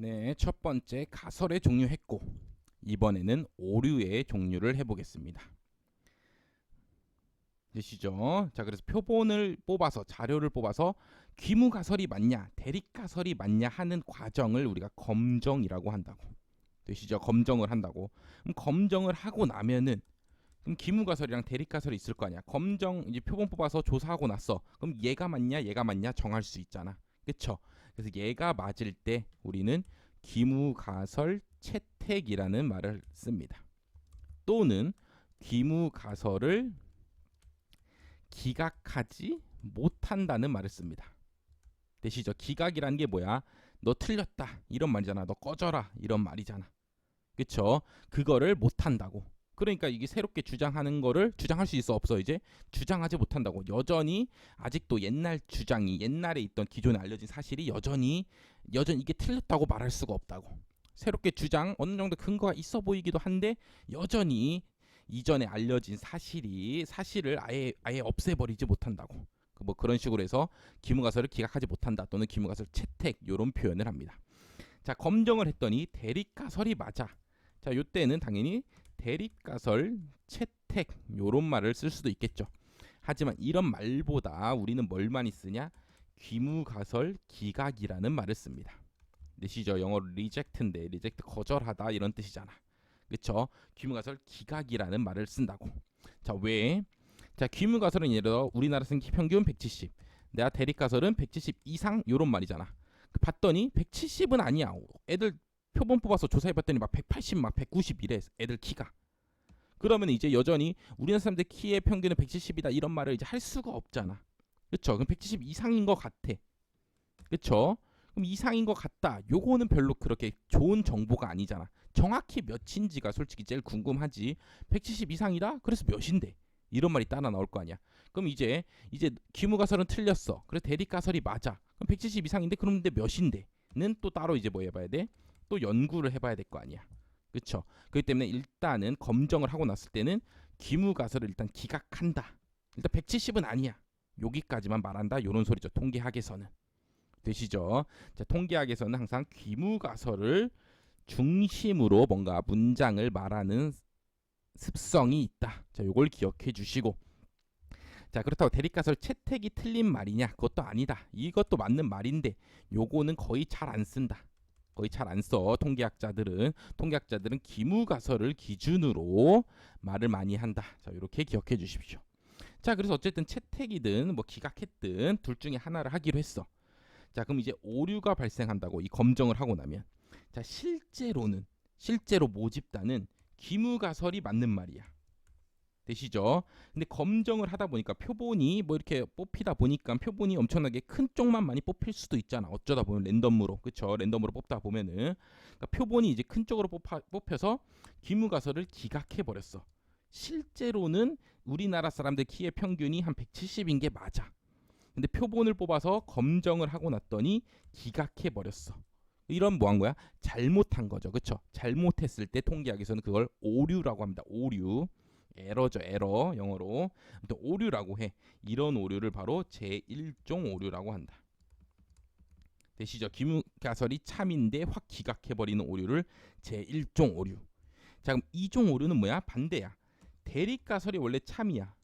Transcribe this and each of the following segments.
네, 첫 번째 가설의 종류 했고 이번에는 오류의 종류를 해보겠습니다. 되시죠? 자, 그래서 표본을 뽑아서 자료를 뽑아서 귀무 가설이 맞냐, 대립 가설이 맞냐 하는 과정을 우리가 검정이라고 한다고. 되시죠? 검정을 한다고. 그럼 검정을 하고 나면은 그럼 기무 가설이랑 대립 가설이 있을 거 아니야. 검정 이제 표본 뽑아서 조사하고 났어. 그럼 얘가 맞냐, 얘가 맞냐 정할 수 있잖아. 그쵸? 그래서 얘가 맞을 때 우리는 기무가설 채택이라는 말을 씁니다. 또는 기무가설을 기각하지 못한다는 말을 씁니다. 되시죠? 기각이라는 게 뭐야? 너 틀렸다 이런 말이잖아. 너 꺼져라 이런 말이잖아. 그쵸? 그거를 못한다고. 그러니까 이게 새롭게 주장하는 거를 주장할 수 있어 없어 이제 주장하지 못한다고 여전히 아직도 옛날 주장이 옛날에 있던 기존에 알려진 사실이 여전히 여전히 이게 틀렸다고 말할 수가 없다고 새롭게 주장 어느 정도 근거가 있어 보이기도 한데 여전히 이전에 알려진 사실이 사실을 아예 아예 없애버리지 못한다고 그뭐 그런 식으로 해서 기무가설을 기각하지 못한다 또는 기무가설 채택 이런 표현을 합니다. 자 검정을 했더니 대립가설이 맞아. 자 요때는 당연히 대립가설, 채택 요런 말을 쓸 수도 있겠죠. 하지만 이런 말보다 우리는 뭘 많이 쓰냐? 귀무가설 기각이라는 말을 씁니다. 뜻이죠. 영어로 reject인데 reject 거절하다 이런 뜻이잖아. 그쵸? 귀무가설 기각이라는 말을 쓴다고. 자, 왜? 자, 귀무가설은 예를 들어 우리나라 생기 평균 170. 내가 대립가설은 170 이상 요런 말이잖아. 그 봤더니 170은 아니야. 애들 표본 뽑아서 조사해봤더니 막 180, 막 190 이래. 애들 키가. 그러면 이제 여전히 우리나라 사람들 키의 평균은 170이다 이런 말을 이제 할 수가 없잖아. 그쵸? 그럼 170 이상인 것 같아. 그쵸? 그럼 이상인 것 같다. 요거는 별로 그렇게 좋은 정보가 아니잖아. 정확히 몇인지가 솔직히 제일 궁금하지. 170 이상이다? 그래서 몇인데? 이런 말이 따라 나올 거 아니야. 그럼 이제 이제 기무가설은 틀렸어. 그래서 대립가설이 맞아. 그럼 170 이상인데 그럼 근데 몇인데?는 또 따로 이제 뭐 해봐야 돼? 또 연구를 해봐야 될 거 아니야. 그쵸? 그렇기 때문에 일단은 검정을 하고 났을 때는 기무 가설을 일단 기각한다. 일단 170은 아니야. 여기까지만 말한다. 요런 소리죠. 통계학에서는. 되시죠? 자, 통계학에서는 항상 귀무가설을 중심으로 뭔가 문장을 말하는 습성이 있다. 자, 요걸 기억해 주시고. 자, 그렇다고 대립가설 채택이 틀린 말이냐? 그것도 아니다. 이것도 맞는 말인데 요거는 거의 잘 안 쓴다. 거의 잘 안 써. 통계학자들은 통계학자들은 기무가설을 기준으로 말을 많이 한다. 자, 이렇게 기억해 주십시오. 자, 그래서 어쨌든 채택이든 뭐 기각했든 둘 중에 하나를 하기로 했어. 자, 그럼 이제 오류가 발생한다고 이 검정을 하고 나면 자, 실제로는 실제로 모집단은 기무가설이 맞는 말이야. 되시죠? 근데 검정을 하다 보니까 표본이 뭐 이렇게 뽑히다 보니까 표본이 엄청나게 큰 쪽만 많이 뽑힐 수도 있잖아. 어쩌다 보면 랜덤으로. 그쵸? 랜덤으로 뽑다 보면은. 그러니까 표본이 이제 큰 쪽으로 뽑아, 뽑혀서 기무가설을 기각해 버렸어. 실제로는 우리나라 사람들 키의 평균이 한 170인 게 맞아. 근데 표본을 뽑아서 검정을 하고 났더니 기각해 버렸어. 이런 뭐 한 거야? 잘못한 거죠. 그쵸? 잘못했을 때 통계학에서는 그걸 오류라고 합니다. 오류. 에러죠, 에러. 영어로. 또 오류라고 해. 이런 오류를 바로 제1종 오류라고 한다. 되시죠? 기무가설이 참인데 확 기각해버리는 오류를 제1종 오류. 자, 그럼 2종 오류는 뭐야? 반대야. 대립가설이 원래 참이야.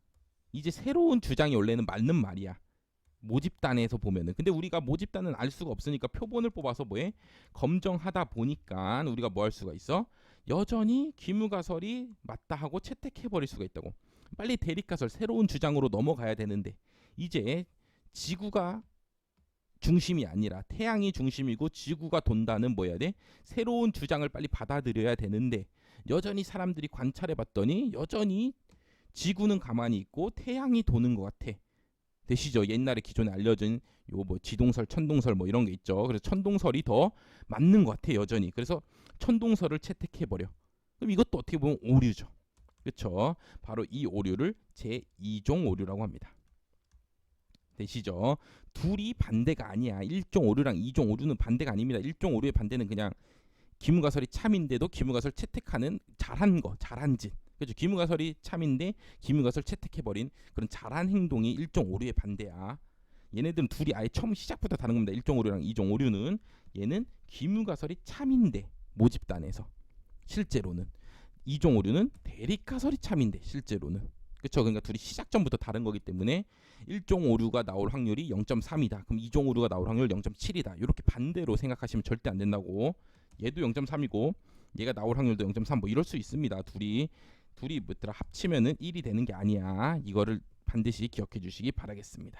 이제 새로운 주장이 원래는 맞는 말이야. 모집단에서 보면은 근데 우리가 모집단은 알 수가 없으니까 표본을 뽑아서 뭐해 검정하다 보니까 우리가 뭐 할 수가 있어 여전히 기무가설이 맞다 하고 채택해 버릴 수가 있다고 빨리 대립가설 새로운 주장으로 넘어가야 되는데 이제 지구가 중심이 아니라 태양이 중심이고 지구가 돈다는 뭐 해야 돼 새로운 주장을 빨리 받아들여야 되는데 여전히 사람들이 관찰해 봤더니 여전히 지구는 가만히 있고 태양이 도는 것 같아 되시죠? 옛날에 기존에 알려진 요 뭐 지동설, 천동설 뭐 이런 게 있죠. 그래서 천동설이 더 맞는 것 같아 여전히. 그래서 천동설을 채택해 버려. 그럼 이것도 어떻게 보면 오류죠. 그렇죠? 바로 이 오류를 제 2종 오류라고 합니다. 되시죠? 둘이 반대가 아니야. 1종 오류랑 2종 오류는 반대가 아닙니다. 1종 오류의 반대는 그냥 기무가설이 참인데도 기무가설 채택하는 잘한 거, 잘한 짓. 그렇죠. 기무가설이 참인데 기무가설 채택해버린 그런 잘한 행동이 일종 오류의 반대야. 얘네들은 둘이 아예 처음 시작부터 다른 겁니다. 일종 오류랑 이종 오류는 얘는 귀무가설이 참인데 모집단에서 실제로는 이종 오류는 대립가설이 참인데 실제로는 그렇죠. 그러니까 둘이 시작점부터 다른 거기 때문에 1종 오류가 나올 확률이 0.3이다. 그럼 2종 오류가 나올 확률 0.7이다. 이렇게 반대로 생각하시면 절대 안 된다고. 얘도 0.3이고 얘가 나올 확률도 0.3 뭐 이럴 수 있습니다. 둘이 둘이 뭐더라 합치면은 1이 되는 게 아니야. 이거를 반드시 기억해 주시기 바라겠습니다.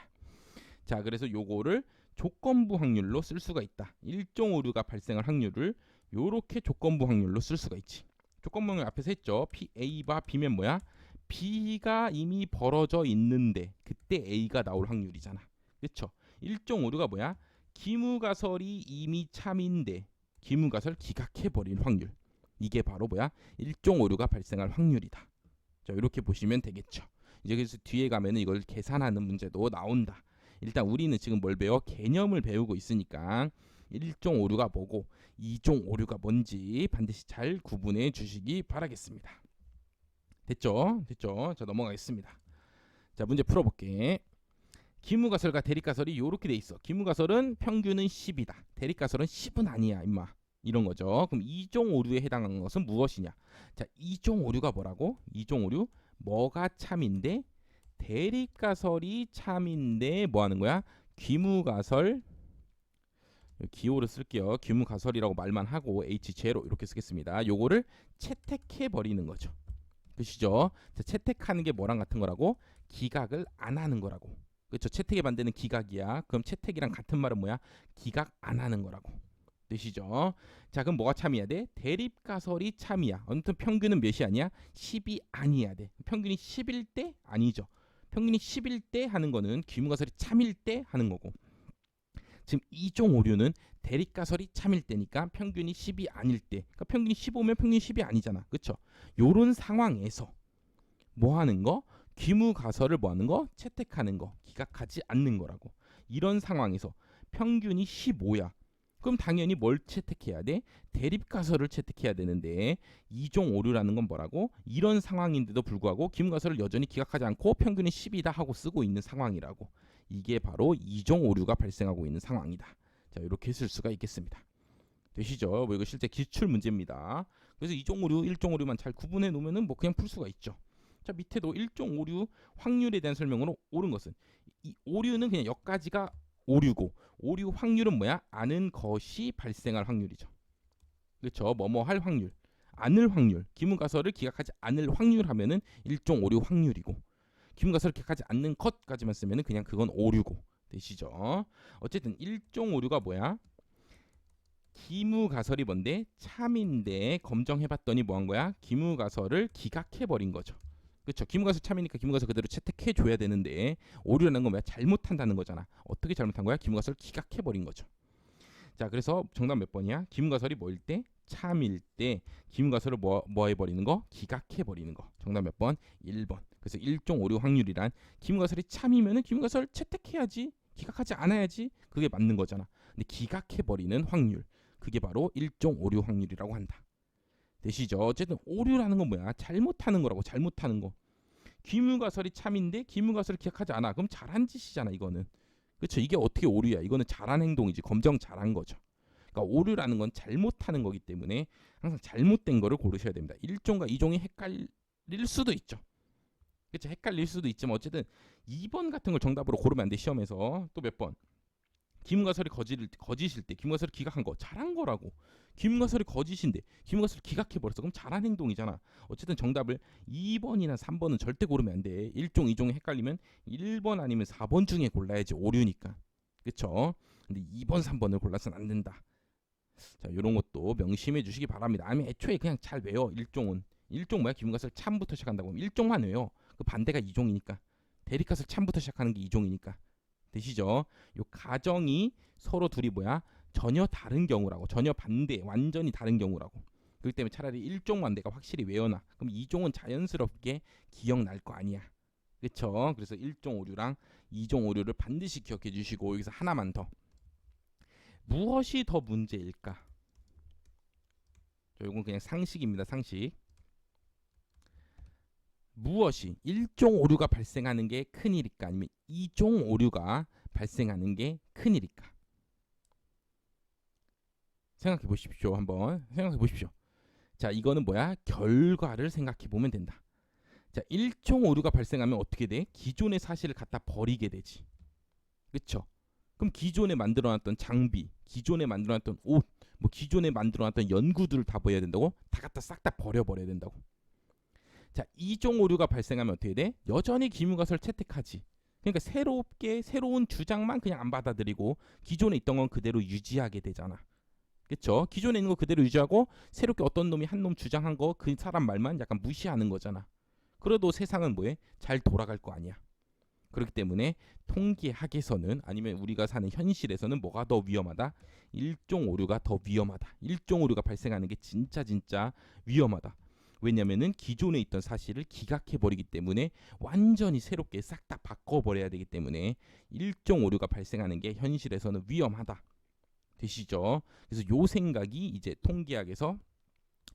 자, 그래서 요거를 조건부 확률로 쓸 수가 있다. 1종 오류가 발생할 확률을 요렇게 조건부 확률로 쓸 수가 있지. 조건부 확률 앞에서 했죠. P A바 B면 뭐야? B가 이미 벌어져 있는데 그때 A가 나올 확률이잖아. 그렇죠? 1종 오류가 뭐야? 기무가설이 이미 참인데 기무가설 기각해 버린 확률. 이게 바로 뭐야? 1종 오류가 발생할 확률이다. 자, 이렇게 보시면 되겠죠. 이제 그래서 뒤에 가면은 이걸 계산하는 문제도 나온다. 일단 우리는 지금 뭘 배워? 개념을 배우고 있으니까 1종 오류가 뭐고 2종 오류가 뭔지 반드시 잘 구분해 주시기 바라겠습니다. 됐죠? 됐죠? 자 넘어가겠습니다. 자 문제 풀어볼게. 기무가설과 대립가설이 이렇게 돼 있어. 기무가설은 평균은 10이다. 대립가설은 10은 아니야, 임마. 이런 거죠. 그럼 2종 오류에 해당하는 것은 무엇이냐? 자, 2종 오류가 뭐라고? 2종 오류 뭐가 참인데 대립가설이 참인데 뭐 하는 거야? 귀무가설 기호를 쓸게요. 귀무가설이라고 말만 하고 h 제로 이렇게 쓰겠습니다. 요거를 채택해 버리는 거죠. 그시죠? 자, 채택하는 게 뭐랑 같은 거라고? 기각을 안 하는 거라고. 그렇죠? 채택에 반대는 기각이야. 그럼 채택이랑 같은 말은 뭐야? 기각 안 하는 거라고. 되시죠? 자, 그럼 뭐가 참이야 돼? 대립 가설이 참이야. 아무튼 평균은 몇이 아니야? 10이 아니야 돼. 평균이 10일 때 아니죠. 평균이 10일 때 하는 거는 귀무가설이 참일 때 하는 거고. 지금 이종 오류는 대립가설이 참일 때니까 평균이 10이 아닐 때. 그러니까 평균이 15면 평균이 10이 아니잖아. 그렇죠? 요런 상황에서 뭐 하는 거? 귀무가설을 뭐 하는 거? 채택하는 거. 기각하지 않는 거라고. 이런 상황에서 평균이 15야. 그럼 당연히 뭘 채택해야 돼? 대립가설을 채택해야 되는데 이종 오류라는 건 뭐라고? 이런 상황인데도 불구하고 기문가설을 여전히 기각하지 않고 평균이 10이다 하고 쓰고 있는 상황이라고. 이게 바로 이종 오류가 발생하고 있는 상황이다. 자, 이렇게 쓸 수가 있겠습니다. 되시죠? 뭐 이거 실제 기출 문제입니다. 그래서 이종 오류, 일종 오류만 잘 구분해 놓으면은 뭐 그냥 풀 수가 있죠. 자, 밑에도 일종 오류 확률에 대한 설명으로 옳은 것은 이 오류는 그냥 여기까지가 오류고 오류 확률은 뭐야? 아는 것이 발생할 확률이죠. 그렇죠? 뭐뭐 할 확률, 않을 확률, 기문가설을 기각하지 않을 확률 하면은 일종 오류 확률이고 기문가설을 기각하지 않는 것까지만 쓰면 은 그냥 그건 오류고 되시죠? 어쨌든 일종 오류가 뭐야? 기무가설이 뭔데? 참인데 검정해봤더니 뭐 한 거야? 기무가설을 기각해버린 거죠. 그렇죠. 기무가설 참이니까 기무가설 그대로 채택해 줘야 되는데 오류라는 건 뭐야? 잘못한다는 거잖아. 어떻게 잘못한 거야? 기무가설을 기각해 버린 거죠. 자, 그래서 정답 몇 번이야? 기무가설이 뭐일 때? 참일 때 기무가설을 뭐, 뭐 해버리는 거? 기각해 버리는 거. 정답 몇 번? 1번. 그래서 1종 오류 확률이란 기무가설이 참이면은 기무가설 채택해야지. 기각하지 않아야지. 그게 맞는 거잖아. 근데 기각해 버리는 확률. 그게 바로 1종 오류 확률이라고 한다. 되시죠? 어쨌든 오류라는 건 뭐야? 잘못하는 거라고 잘못하는 거. 기무가설이 참인데 기무가설을 기억하지 않아. 그럼 잘한 짓이잖아 이거는. 그렇죠? 이게 어떻게 오류야? 이거는 잘한 행동이지. 검정 잘한 거죠. 그러니까 오류라는 건 잘못하는 거기 때문에 항상 잘못된 거를 고르셔야 됩니다. 1종과 2종이 헷갈릴 수도 있죠. 그렇죠? 헷갈릴 수도 있지만 어쨌든 2번 같은 걸 정답으로 고르면 안 돼. 시험에서 또 몇 번. 김가설이 거짓을 거짓일 때 김가설이 기각한 거 잘한 거라고. 김가설이 거짓인데 김가설이 기각해 버렸어. 그럼 잘한 행동이잖아. 어쨌든 정답을 2번이나 3번은 절대 고르면 안 돼. 1종, 2종이 헷갈리면 1번 아니면 4번 중에 골라야지 오류니까. 그렇죠? 근데 2번, 3번을 골라서는 안 된다. 자, 이런 것도 명심해 주시기 바랍니다. 아니면 애초에 그냥 잘 외워. 1종은. 1종 뭐야? 김가설 참부터 시작한다고 하면 1종만 외워. 그 반대가 2종이니까. 대립가설 참부터 시작하는 게 2종이니까. 되시죠? 요 가정이 서로 둘이 뭐야? 전혀 다른 경우라고. 전혀 반대, 완전히 다른 경우라고. 그렇기 때문에 차라리 1종만 내가 확실히 외워놔. 그럼 2종은 자연스럽게 기억날 거 아니야. 그렇죠? 그래서 1종 오류랑 2종 오류를 반드시 기억해 주시고 여기서 하나만 더. 무엇이 더 문제일까? 자, 이건 그냥 상식입니다. 상식. 무엇이 1종 오류가 발생하는 게 큰일일까 아니면 2종 오류가 발생하는 게 큰일일까? 생각해 보십시오. 한번 생각해 보십시오. 자, 이거는 뭐야? 결과를 생각해 보면 된다. 자, 일종 오류가 발생하면 어떻게 돼? 기존의 사실을 갖다 버리게 되지. 그쵸? 그럼 기존에 만들어놨던 장비, 기존에 만들어놨던 옷, 뭐 기존에 만들어놨던 연구들을 다 버려야 된다고? 다 갖다 싹 다 버려버려야 된다고. 자, 이종 오류가 발생하면 어떻게 돼? 여전히 기무가설 채택하지. 그러니까 새롭게 새로운 주장만 그냥 안 받아들이고 기존에 있던 건 그대로 유지하게 되잖아. 그렇죠? 기존에 있는 거 그대로 유지하고 새롭게 어떤 놈이 한 놈 주장한 거 그 사람 말만 약간 무시하는 거잖아. 그래도 세상은 뭐해? 잘 돌아갈 거 아니야. 그렇기 때문에 통계학에서는 아니면 우리가 사는 현실에서는 뭐가 더 위험하다? 일종 오류가 더 위험하다. 일종 오류가 발생하는 게 진짜 진짜 위험하다. 왜냐면은 기존에 있던 사실을 기각해 버리기 때문에 완전히 새롭게 싹 다 바꿔 버려야 되기 때문에 일종 오류가 발생하는 게 현실에서는 위험하다. 되시죠? 그래서 요 생각이 이제 통계학에서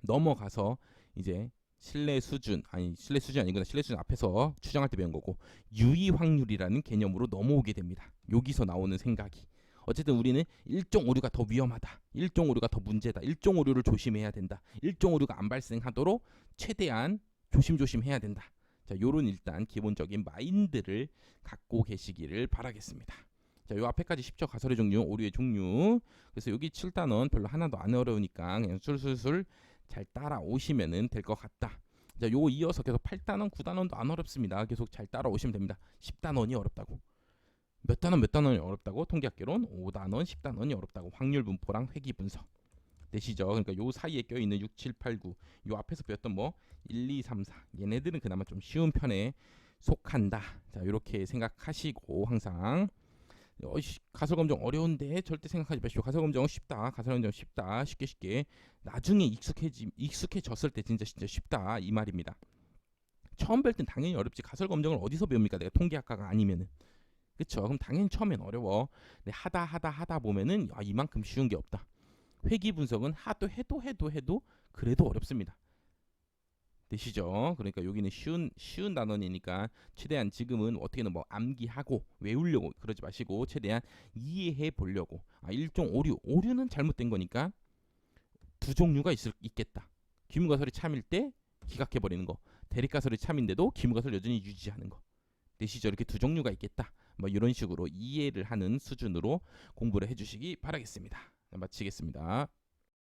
넘어가서 이제 신뢰 수준 아니 신뢰 수준 아니구나 신뢰 수준 앞에서 추정할 때 배운 거고 유의 확률이라는 개념으로 넘어오게 됩니다. 여기서 나오는 생각이 어쨌든 우리는 일종 오류가 더 위험하다. 일종 오류가 더 문제다. 일종 오류를 조심해야 된다. 일종 오류가 안 발생하도록 최대한 조심조심 해야 된다. 자, 요런 일단 기본적인 마인드를 갖고 계시기를 바라겠습니다. 자, 요 앞에까지 10초 가설의 종류, 오류의 종류. 그래서 여기 7단원 별로 하나도 안 어려우니까 그냥 술술술 잘 따라오시면은 될 것 같다. 자, 요 이어서 계속 8단원, 9단원도 안 어렵습니다. 계속 잘 따라오시면 됩니다. 10단원이 어렵다고. 몇 단원 몇 단원이 어렵다고? 통계학개론 5단원, 10단원이 어렵다고. 확률 분포랑 회귀 분석. 되시죠? 그러니까 요 사이에 껴 있는 6, 7, 8, 9. 요 앞에서 배웠던 뭐 1, 2, 3, 4. 얘네들은 그나마 좀 쉬운 편에 속한다. 자, 요렇게 생각하시고 항상 어이씨, 가설 검정 어려운데 절대 생각하지 마시오. 가설 검정은 쉽다. 가설 검정 쉽다. 쉽게 쉽게 나중에 익숙해지 익숙해졌을 때 진짜 진짜 쉽다 이 말입니다. 처음 뵐 땐 당연히 어렵지. 가설 검정을 어디서 배웁니까? 내가 통계학과가 아니면은. 그쵸? 그럼 당연히 처음엔 어려워. 근데 하다 하다 하다 보면은 아, 이만큼 쉬운 게 없다. 회귀 분석은 하도 해도 해도 해도 그래도 어렵습니다. 되시죠? 그러니까 여기는 쉬운 쉬운 단원이니까 최대한 지금은 어떻게든 뭐 암기하고 외우려고 그러지 마시고 최대한 이해해 보려고. 아, 일종 오류. 오류는 잘못된 거니까 두 종류가 있을 있겠다. 기문가설이 참일 때 기각해 버리는 거. 대립가설이 참인데도 기문가설 여전히 유지하는 거. 되시죠? 이렇게 두 종류가 있겠다. 뭐 이런 식으로 이해를 하는 수준으로 공부를 해주시기 바라겠습니다. 마치겠습니다.